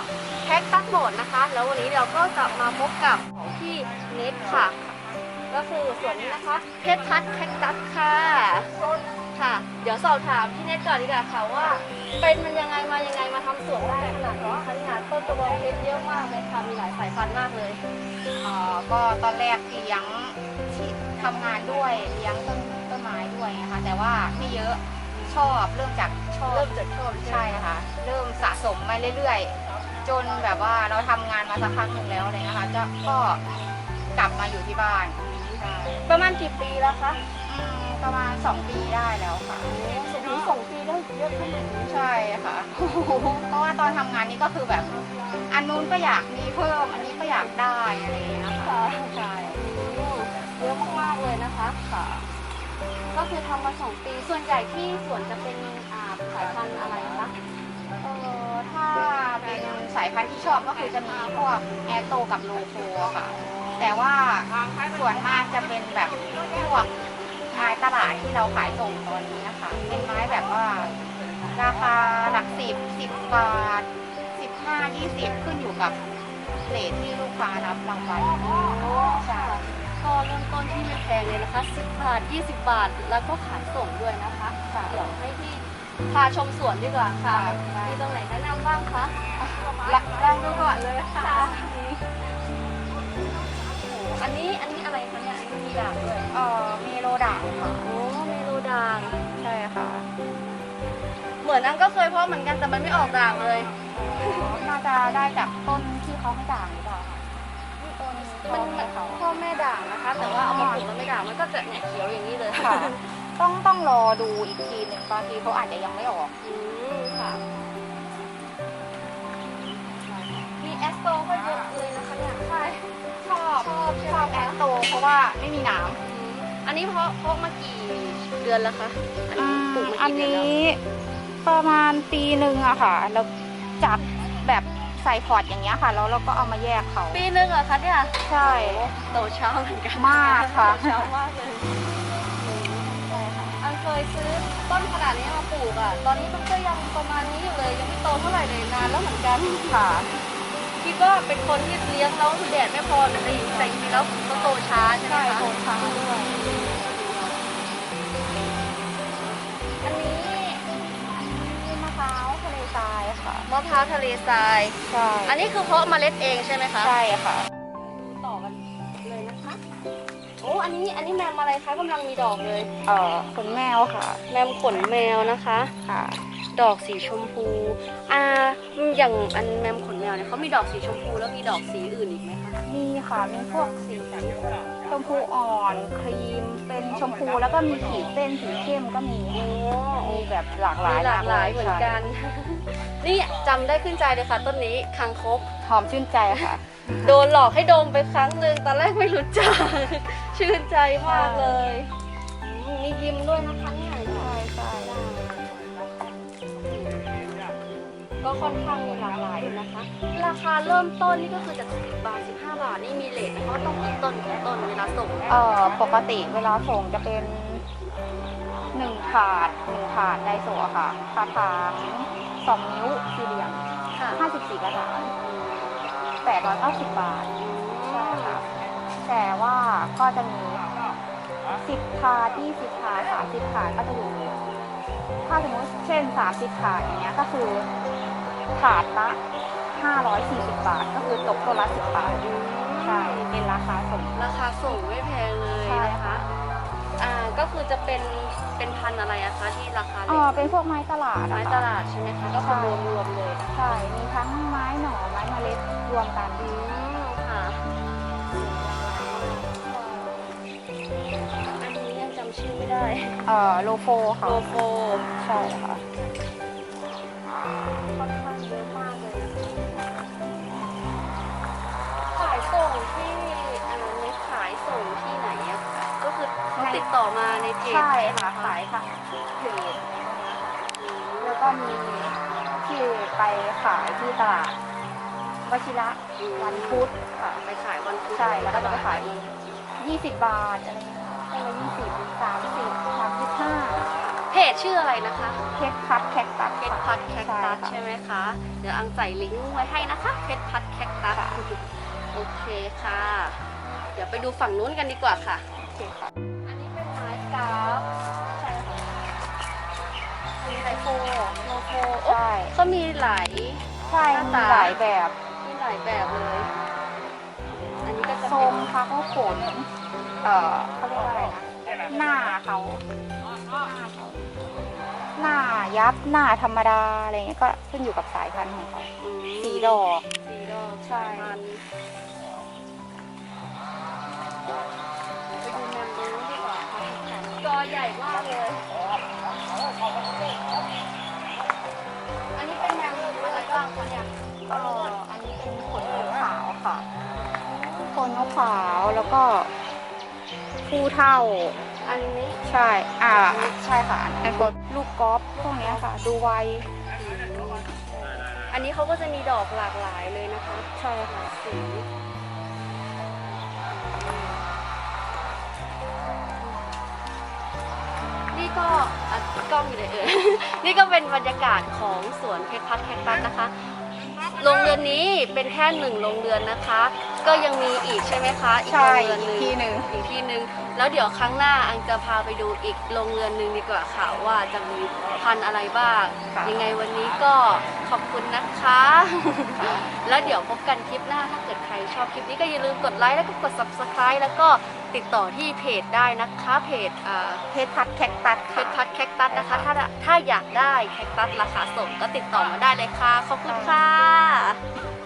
บกับแพ็กตัสโบดนะคะ แล้ววันนี้เราก็จะมาพบกับของพี่เน็ตค่ะ ก็คือส่วนนี้นะคะเพชรพัดแพ็กตัสค่ะค่ะ เดี๋ยวสอบถามพี่เน็ตก่อนดีกว่าค่ะว่า เป็นมันยังไงมายังไงมาทำสวนได้ขนาดนี้คะเนี่ยต้นกระบองเพชรเยอะมากเลยค่ะมีหลายสายพันธุ์มากเลยเอ่อก็ตอนแรกเลี้ยงที่ทำงานด้วยเลี้ยงต้นต้นไม้ด้วยนะคะแต่ว่าไม่เยอะชอบเริ่มจากชอบเริ่มจากชอบใช่ค่ะ เริ่มสะสมมาเรื่อยๆ จนแบบว่าเราทำงานมาสักพักหนึ่งแล้วอะไรเลยนะคะจะก็กลับมาอยู่ที่บ้านใช่ประมาณกี่ปีแล้วคะอืมประมาณ 2 ปีได้แล้วค่ะสองสองปีได้เยอะขนาดนี้ใช่ค่ะ เพราะว่าตอนทำงานนี้ก็คือแบบ อันนู้นก็อยากมีเพิ่ม อันนี้ก็อยากได้อะไรอย่างเงี้ยค่ะใช่เยอะมากๆเลยนะคะ ค่ะ ก็คือทำมาสองปี ส่วนใหญ่ที่สวนจะเป็นอ่าสายพันธุ์อะไรคะเออถ้า เป็นสายพันธุ์ที่ชอบก็คือจะมีพวกแอร์โตกับโลโฟค่ะ แต่ว่าส่วนมากจะเป็นแบบพวกไม้ตลาดที่เราขายส่งตอนนี้นะคะเป็นไม้แบบว่า ราคาหลักสิบสิบบาทสิบห้ายี่สิบขึ้นอยู่กับเลทที่ลูกค้ารับรางวัลใช่ก็เริ่มต้นที่ไม่แพงเลยนะคะ 10 บาท 20 บาท แล้วก็ขายส่งด้วยนะคะค่ะเดี๋ยวให้พี่ พาชมสวนดีกว่าค่ะ มีตรงไหนแนะนำบ้างคะละลองดูก่อนเลยค่ะโอ้โหอันนี้อันนี้อะไรคะเนี่ย อันนี้มีด่างด้วยเอ่อเมโลด่างค่ะ โอ้เมโลด่าง ใช่ค่ะ เหมือนอันก็เคยเพาะเหมือนกันแต่มันไม่ออกด่างเลย น่าจะได้จากต้นที่เขาให้ด่างหรือเปล่าคะต้นมันเขาให้เขาพ่อแม่ด่างนะคะ แต่ว่าเอามาปลูกแล้วไม่ด่างมันก็จะเนี่ยเขียวอย่างนี้เลยค่ะ ต้องต้องรอดูอีกทีหนึ่งบางทีเขาอาจจะยังไม่ออกอืมค่ะมีแอสโตก็เยอะเลยนะคะเนี่ยใช่ชอบชอบใช่ไหมชอบแอคะสโตเพราะว่าไม่มีน้อืมอันนี้เพาะเพาะมากี่เดือนแล้วคะอันำนี้ปลูกมาอันกี่เดือนแล้วนี้ประมาณปีหนึ่งอะค่ะ แล้วจับแบบใส่พอร์ตอย่างเงี้ยค่ะ แล้วเราก็เอามาแยกเขาปีหนึ่งเหรอคะเนี่ยใช่ โตเช้าเหมือนกันมากค่ะ โตเช้ามากเลยอัน เคยซื้อต้นขนาดนี้มาปลูกอะ ตอนนี้มันก็ยังประมาณนี้อยู่เลย ยังไม่โตเท่าไหร่เลยนานแล้วเหมือนกันค่ะคิดว่าเป็นคนที่เลี้ยงแล้วแดดไม่พอแต่จริงๆแต่จริงๆแล้วก็โตช้าใช่ไหมใช่คะโตช้าด้วยอันนี้มะพร้าวทะเลทรายค่ะมะพร้าวทะเลทรายใช่อันนี้คือเพาะเมล็ดเองใช่ไหมคะใช่ค่ะดูต่อกันเลยนะคะ โอ้อันนี้อันนี้แมมอะไรคะกำลังมีดอกเลย เอ่อขนแมวค่ะ แมมขนแมวนะคะ ค่ะ ดอกสีชมพู อ่า อย่างอันแมมขนแมวเนี่ยเขามีดอกสีชมพูแล้วมีดอกสีอื่นอีกไหมคะ มีค่ะ มีพวกสีชมพูอ่อน ครีม เป็นชมพูแล้วก็มีขีดเส้นสีเข้มก็มีโอ้มีแบบหลากหลายมีหลากหลายเหมือนกัน นี่จำได้ขึ้นใจเลยค่ะต้นนี้คางคกหอมชื่นใจค่ะ โดนหลอกให้ดมไปครั้งหนึ่งตอนแรกไม่รู้จัก ชื่นใจมากเลยอืมมียิ้มด้วยนะคะเนี่ยใช่ใช่ก็ค่อนข้างหลากหลายอยู่นะคะ ราคาเริ่มต้นนี่ก็คือจาก10บาท15 บาทนี่มีเลทนะคะว่าต้องกี่ต้นกี่ต้นเวลาส่งเอ่อปกติเวลาส่งจะเป็นหนึ่งถาดหนึ่งถาดไดโซอะค่ะถาดถางสองนิ้วสี่เหลี่ยมค่ะห้าสิบสี่กระถาง แปดร้อยเก้าสิบบาท ใช่ค่ะ แต่ว่าก็จะมีสิบถาดยี่สิบถาดสามสิบถาดก็จะอยู่ ถ้าสมมติเช่นสามสิบถาดอย่างเงี้ยก็คือ ถาดละห้าร้อยสี่สิบบาท ก็คือตกตัวละสิบบาท ใช่ เป็นราคาส่งราคาส่งไม่แพงเลยใช่นะคะ อ่า ก็คือจะเป็น เป็นพันธุ์อะไรอะคะที่ราคาเลอ๋อทเป็นพวกไม้ตลาดอะไม้ค่ะตลาดใช่ไหมคะ ก็คือรวมรวมๆเลยนะคะ ใช่มีทั้งไม้หน่อไม้เมล็ดรวมกันอืมค่ะ อันนี้ยังจำชื่อไม่ได้ เอ่อโลโฟค่ะโลโฟใช่ค่ะค่อนข้างเยอะมากเลยนะคะขายส่งที่อ่าในขายส่งที่ไหนอะคะก็คือเขาติดต่อมาในเพจใช่ค่ะขายทางเพจอืมแล้วก็มี ที่ไปขายที่ตลาดวชิระวันพุธค่ะไปขายวันพุธใช่แล้วก็จะไปขายยี่สิบบาทอะไรเงี้ยต้นละยี่สิบสามสิบสามสิบห้าแพเพจชื่ออะไรนะคะเพชรพัดแคคตัสเพชรพัดแคคตัสใช่ค่ะใช่ไหมคะ เดี๋ยวอังใส่ลิงก์ไว้ให้นะคะเพชรพัดแคคตัสค่ะโอเคค่ะ เดี๋ยวไปดูฝั่งนู้นกันดีกว่าค่ะโอเคค่ะอันนี้เป็นไม้กราฟใช่ค่ะมีไล โฟโลโฟใช่ก็มีหลายใช่หน้ามีตาหลายแบบ มีหลายแบบเลย อันนี้ก็จะทรเป็งนพักก็ขนเอ่อเขาเรียกว่าอะไรนะหน้าเขาหน้ายับหน้าธรรมดาอะไรเงี้ยก็ขึ้นอยู่กับสายพันธุ์ของเขาอืมสีดอกสีดอกใช่มันไปดูแมมนู้นดีกว่าค่ะจอใหญ่มากเลย อันนี้เป็นแมมอะไรบ้างคะเนี่ยเอ่ออันนี้เป็นขนนกขาวค่ะขนนกขาวแล้วก็ผู้เท่า อันนี้ใช่ อ่า ใช่ค่ะอันกดลูกกอล์ฟพวกเนี้ยค่ะ ดูไว อันนี้เขาก็จะมีดอกหลากหลายเลยนะคะ ใช่ค่ะสีนี่ก็ กล้องอยู่เลยเออ นี่ก็เป็นบรรยากาศของสวนเพชรพัดแคคตัสนะคะ โรงเรือนนี้เป็นแค่หนึ่งโรงเรือนนะคะ ก็ยังมีอีกใช่ไหมคะอีกใช่ โรงเรือนหนึ่งอีกที่หนึ่งอีกที่หนึ่งแล้วเดี๋ยวครั้งหน้าอังจะพาไปดูอีกโรงเรือนหนึ่งดีกว่าค่ะว่าจะมีพันธุ์อะไรบ้างค่ะยังไงวันนี้ก็ขอบคุณนะคะ แล้วเดี๋ยวพบกันคลิปหน้าถ้าเกิดใครชอบคลิปนี้ก็อย่าลืมกดไลค์แล้วก็กด subscribe แล้วก็ติดต่อที่เพจได้นะคะเพจอ่าเพชรพัดแคคตัสเพค่ะ ชรพัดแคคตัสนะคะ ถ้าถ้าอยากได้แคคตัสราคาส่งก็ติดต่อมาได้เลยค่ะ ขอบคุณค่ะ